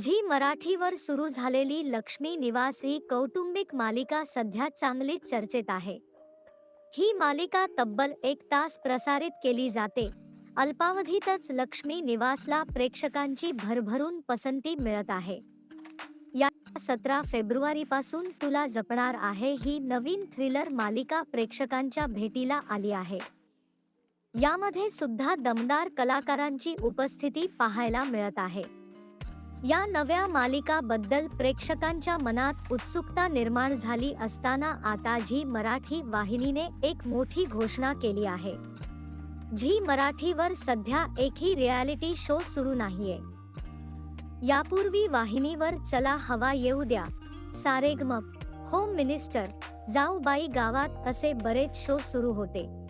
Zee मराठीवर सुरू झालेली लक्ष्मी निवास ही कौटुंबिक मालिका सध्या चांगलीच चर्चेत आहे. ही मालिका तब्बल एक तास प्रसारित केली जाते. अल्पावधीतच लक्ष्मी निवासला प्रेक्षकांची भरभरून पसंती मिळत आहे. या सतरा फेब्रुवारी पासून तुला जपणार आहे ही नवीन थ्रिलर मालिका प्रेक्षकांच्या भेटीला आली आहे. यामध्ये सुद्धा दमदार कलाकारांची उपस्थिती पाहायला मिळत आहे. या नव्या मालिकाबद्दल प्रेक्षकांच्या मनात उत्सुकता निर्माण झाली असताना आता झी मराठी वाहिनीने एक मोठी घोषणा केली आहे. झी मराठीवर सध्या एकही रियालिटी शो सुरू नाहीये. यापूर्वी वाहिनीवर चला हवा येऊ द्या सारेगमप होम मिनिस्टर जाऊ बाई गावात असे बरेच शो सुरू होते.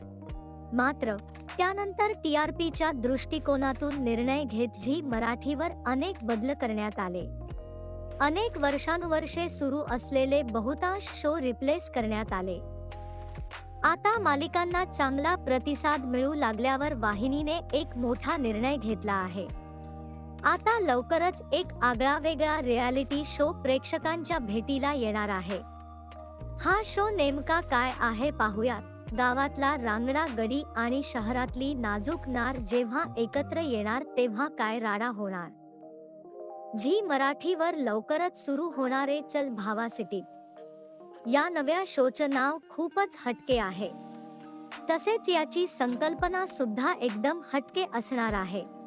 मात्र त्यानंतर टी आर पीच्या दृष्टिकोनातून निर्णय घेत झी मराठीवर अनेक बदल करण्यात आले. अनेक वर्षानुवर्षे सुरू असलेले बहुतांश शो रिप्लेस करण्यात आले. आता मालिकांना चांगला प्रतिसाद मिळू लागल्यावर वाहिनीने एक मोठा निर्णय घेतला आहे. आता लवकरच एक आगळावेगळा रियालिटी शो प्रेक्षकांच्या भेटीला येणार आहे. हा शो नेमका काय आहे पाहूयात. गावातला रांगडा गडी आणि शहरातली नाजूक नार जेव्हा एकत्र येणार तेव्हा काय राडा होणार? झी मराठीवर लवकरच सुरू होणारे चल भावा सिटी. या नव्या शोचं नाव खूपच हटके आहे. तसेच याची संकल्पना सुद्धा एकदम हटके असणार आहे.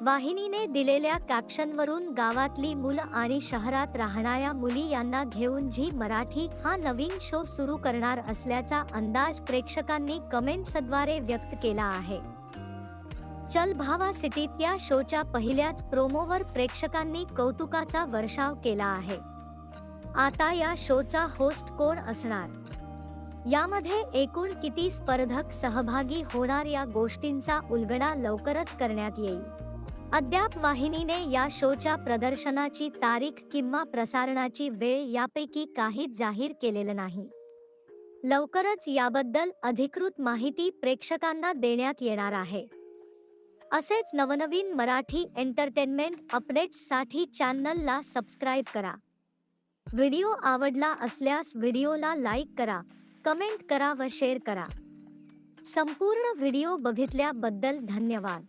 वाहिनीने दिलेल्या कॅप्शनवरून गावातली मुलं आणि शहरात राहणाऱ्या मुली यांना घेऊन झी मराठी हा नवीन शो सुरू करणार असल्याचा अंदाज प्रेक्षकांनी कमेंट्सद्वारे व्यक्त केला आहे. चल भावा सिटीत या शोच्या पहिल्याच प्रोमोवर प्रेक्षकांनी कौतुकाचा वर्षाव केला आहे. आता या शोचा होस्ट कोण असणार? यामध्ये एकूण किती स्पर्धक सहभागी होणार या गोष्टींचा उलगडा लवकरच करण्यात येईल. अद्याप वाहिनीने या शोच्या प्रदर्शनाची तारीख किंवा प्रसारणाची वेळ यापैकी काहीच जाहीर केलेलं नाही. लवकरच याबद्दल अधिकृत माहिती प्रेक्षकांना देण्यात येणार आहे. असेच नवनवीन मराठी एंटरटेनमेंट अपडेट्ससाठी चॅनलला सबस्क्राईब करा. व्हिडिओ आवडला असल्यास व्हिडिओला लाईक करा कमेंट करा व शेअर करा. संपूर्ण व्हिडिओ बघितल्याबद्दल धन्यवाद.